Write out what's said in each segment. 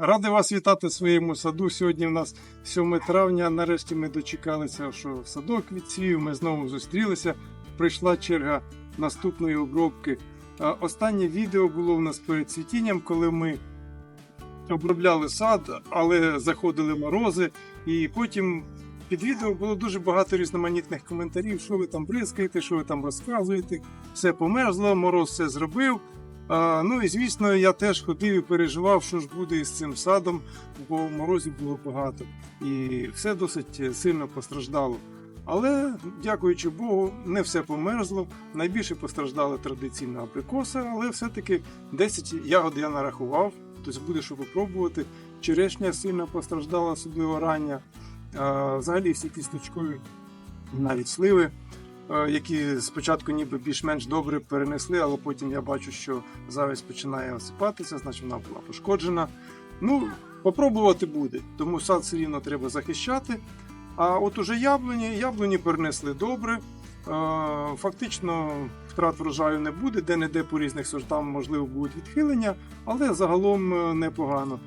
Радий вас вітати в своєму саду. Сьогодні в нас 7 травня. Нарешті ми дочекалися, що садок відсвів. Ми знову зустрілися. Прийшла черга наступної обробки. Останнє відео було в нас перед цвітінням, коли ми обробляли сад, але заходили морози. І потім під відео було дуже багато різноманітних коментарів, що ви там бризкаєте, що ви там розказуєте. Все померзло, мороз все зробив. Ну і звісно, я теж ходив і переживав, що ж буде із цим садом, бо морозів було багато. І все досить сильно постраждало. Але, дякуючи Богу, не все померзло. Найбільше постраждали традиційна абрикоса, але все-таки 10 ягод я нарахував, тобто буде що попробувати. Черешня сильно постраждала, особливо рання. Взагалі всі кісточкові, навіть сливи, які спочатку ніби більш-менш добре перенесли, але потім я бачу, що завість починає осипатися, значить вона була пошкоджена. Ну, попробувати буде, тому сад все рівно треба захищати. А от уже яблуні, яблуні перенесли добре. Е, Фактично втрат врожаю не буде, де-не-де по різних сортам можливо будуть відхилення, але загалом е, непогано.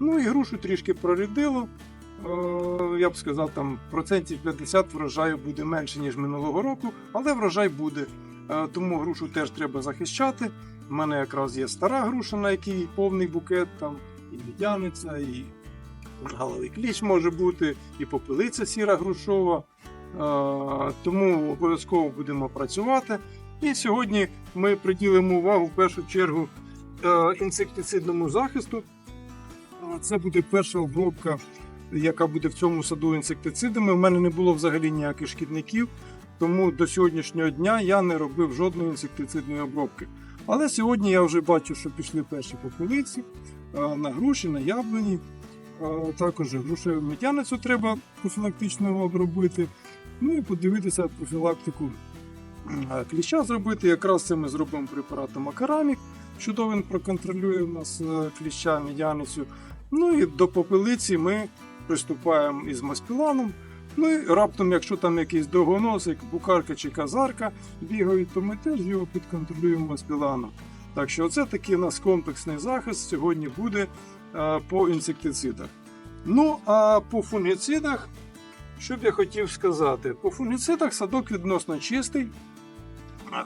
Ну і грушу трішки прорядило. Е, Я б сказав, там процентів 50 врожаю буде менше, ніж минулого року, але врожай буде. Е, Тому грушу теж треба захищати. У мене якраз є стара груша, на якій повний букет, там і відяниця, і галовий кліч може бути, і попелиця сіра грушова. Е, Тому обов'язково будемо працювати. І сьогодні ми приділимо увагу в першу чергу інсектицидному захисту. Це буде перша обробка, яка буде в цьому саду інсектицидами. У мене не було взагалі ніяких шкідників, тому до сьогоднішнього дня я не робив жодної інсектицидної обробки. Але сьогодні я вже бачу, що пішли перші попелиці на груші, на яблуні. Також грушеву медяницю треба профілактично обробити. Ну і подивитися профілактику кліща зробити. Якраз це ми зробимо препаратом Акарамік. Чудово він проконтролює у нас е, кліща медяницю. Ну і до попелиці ми приступаємо із маспіланом. Ну і раптом, якщо там якийсь довгоносик, букарка чи казарка бігають, то ми теж його підконтролюємо маспіланом. Так що це такий у нас комплексний захист сьогодні буде е, по інсектицидах. Ну, а по фунгіцидах, що б я хотів сказати? По фунгіцидах садок відносно чистий,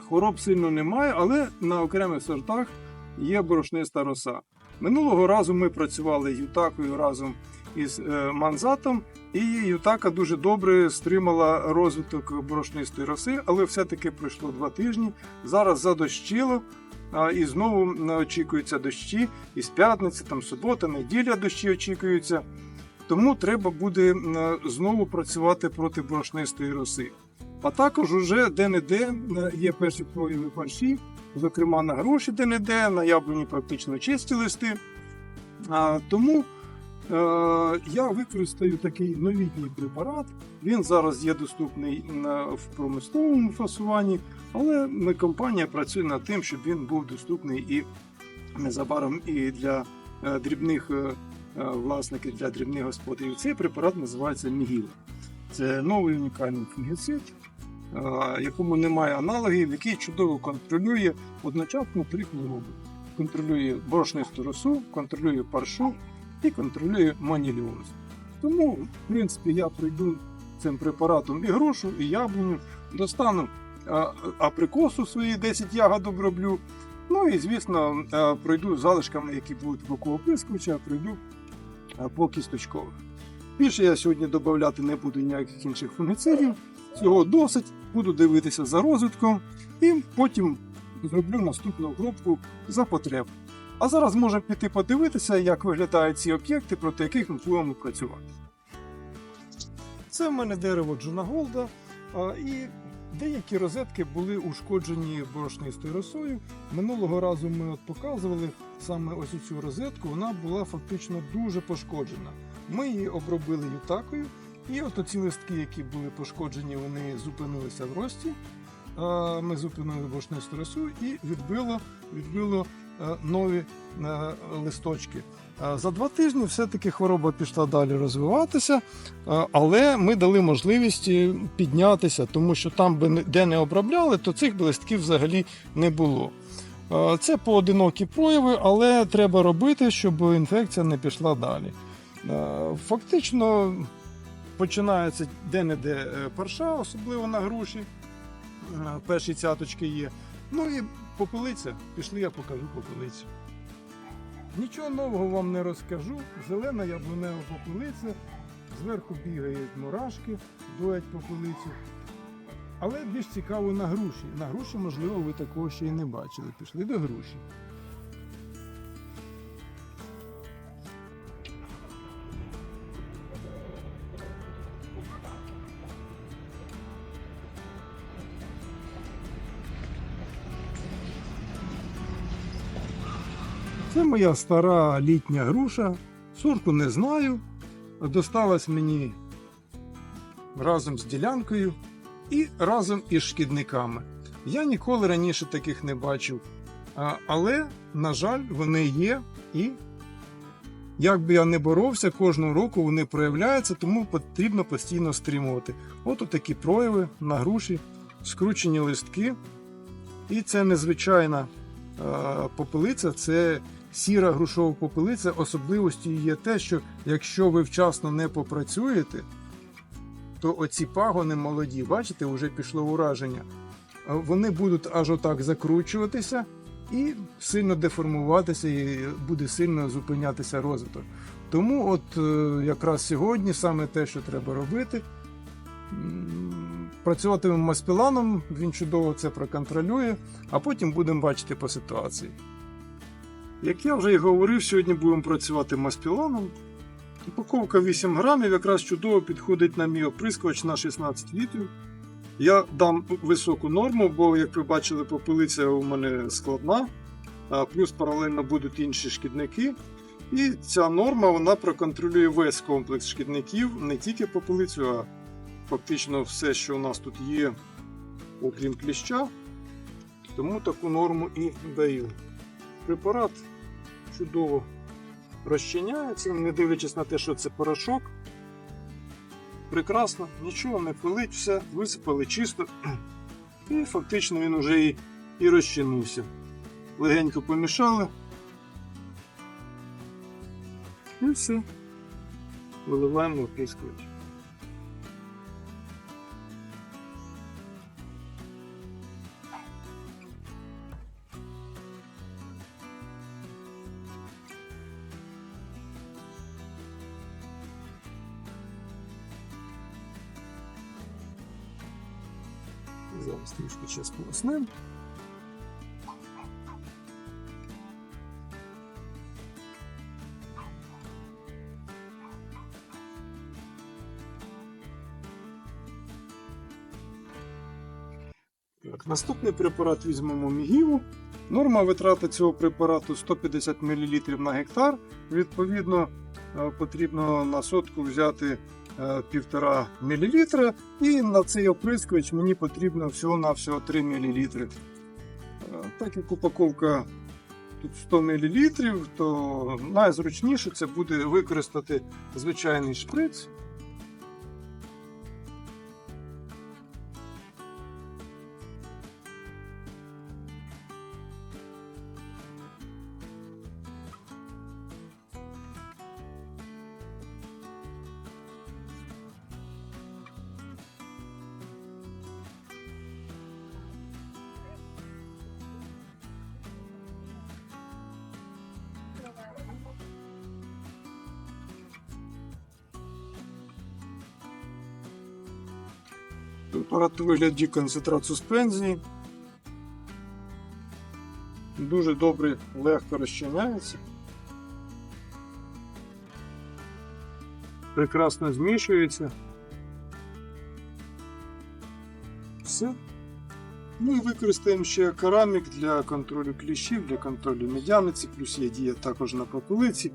хвороб сильно немає, але на окремих сортах є борошниста роса. Минулого разу ми працювали ютакою разом із е, манзатом, і ютака дуже добре стримала розвиток борошнистої роси, але все-таки пройшло два тижні. Зараз задощило. І знову очікуються дощі, і з п'ятниці, там субота, неділя дощі очікуються. Тому треба буде е, знову працювати проти борошнистої роси. А також уже де-не-де е, є перші прояви парші, зокрема на гроші де-не-де, на яблуні практично чисті листи. А, тому я використаю такий новітній препарат. Він зараз є доступний в промисловому фасуванні, але компанія працює над тим, щоб він був доступний і незабаром і для е, дрібних е, е, власників, для дрібних господарів. Цей препарат називається Мігіла. Це новий унікальний фунгіцид, е, якому немає аналогів, який чудово контролює одночасно три хвороби. Контролює борошнисту росу, контролює паршу і контролює маніліоз. Тому, в принципі, я прийду цим препаратом і грушу, і яблуню, достану априкосу свої 10 ягод оброблю. Ну і, звісно, пройду залишками, які будуть в оку оприскувача, пройду по кісточкових. Більше я сьогодні додати не буду ніяких інших фунгіцидів. Цього досить. Буду дивитися за розвитком і потім зроблю наступну обробку за потреб. А зараз можемо піти подивитися, як виглядають ці об'єкти, проти яких ми будемо працювати. Це в мене дерево Джона Голда, і деякі розетки були ушкоджені борошнистою росою. Минулого разу ми от показували саме ось цю розетку, вона була фактично дуже пошкоджена. Ми її обробили ютакою, і от оці листки, які були пошкоджені, вони зупинилися в рості. Ми зупинили борошнисту росу і відбило, відбило нові е, листочки. Е, За два тижні все-таки хвороба пішла далі розвиватися, е, але ми дали можливість е, піднятися, тому що там, де не обробляли, то цих листків взагалі не було. Е, Це поодинокі прояви, але треба робити, щоб інфекція не пішла далі. Е, Фактично починається де-не-де е, парша, особливо на груші. Е, Перші цяточки є. Ну і попелиця. Пішли, я покажу попелицю. Нічого нового вам не розкажу. Зелена яблунева попелиця. Зверху бігають мурашки, доять попелицю. Але більш цікаво на груші. На груші, можливо, ви такого ще й не бачили. Пішли до груші. Моя стара літня груша. Сорту не знаю. Досталась мені разом з ділянкою і разом із шкідниками. Я ніколи раніше таких не бачив. Але, на жаль, вони є і. Як би я не боровся, кожного року вони проявляються, тому потрібно постійно стримувати. От такі прояви на груші, скручені листки. І це незвичайна попелиця, це сіра грушова попелиця. Особливостю є те, що якщо ви вчасно не попрацюєте, то оці пагони молоді, бачите, вже пішло ураження. Вони будуть аж отак закручуватися і сильно деформуватися, і буде сильно зупинятися розвиток. Тому, от е, якраз сьогодні саме те, що треба робити. Працюватимемо маспіланом, він чудово це проконтролює, а потім будемо бачити по ситуації. Як я вже і говорив, сьогодні будемо працювати маспіланом. Упаковка 8 грамів якраз чудово підходить на мій оприскувач на 16 літрів. Я дам високу норму, бо, як ви бачили, попелиця у мене складна, плюс паралельно будуть інші шкідники. І ця норма вона проконтролює весь комплекс шкідників, не тільки попелицю, а фактично все, що у нас тут є, окрім кліща. Тому таку норму і даю. Препарат чудово розчиняється, не дивлячись на те, що це порошок. Прекрасно, нічого не пилить, все висипали чисто. І фактично він вже і, і розчинився. Легенько помішали. І все. Виливаємо в Зараз трішки час поясним. Так, наступний препарат візьмемо мігіву. Норма витрати цього препарату 150 мл на гектар. Відповідно, е, потрібно на сотку взяти 1,5 мл. І на цей оприскувач мені потрібно всього-навсього 3 мл. Е, Так як упаковка тут 100 мл, то найзручніше це буде використати звичайний шприц. Препарат у вигляді концентрат суспензії. Дуже добре, легко розчиняється. Прекрасно змішується. Все. Ну і використаємо ще керамік для контролю кліщів, для контролю медяниці, плюс є дія також на попелиці.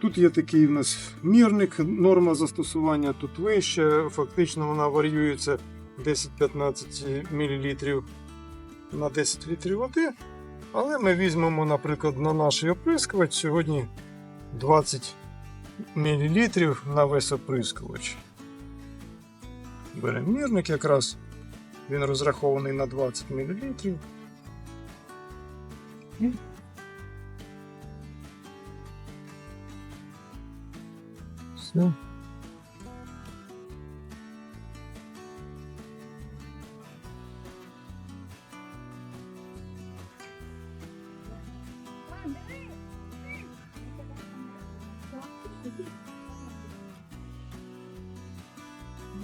Тут є такий у нас мірник, норма застосування тут вища, фактично вона варіюється 10-15 мл на 10 літрів води. Але ми візьмемо, наприклад, на наш оприскувач сьогодні 20 мл на весь оприскувач. Беремо мірник якраз Він розрахований на 20 мл. Все.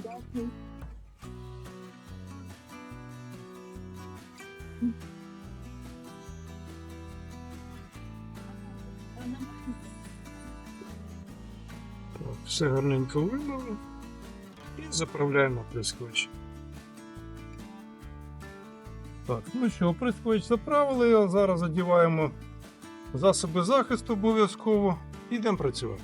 Так, Все гарненько вимили і заправляємо прискоч. Так, ну що, прискоч заправили, зараз одіваємо засоби захисту обов'язково і йдемо працювати.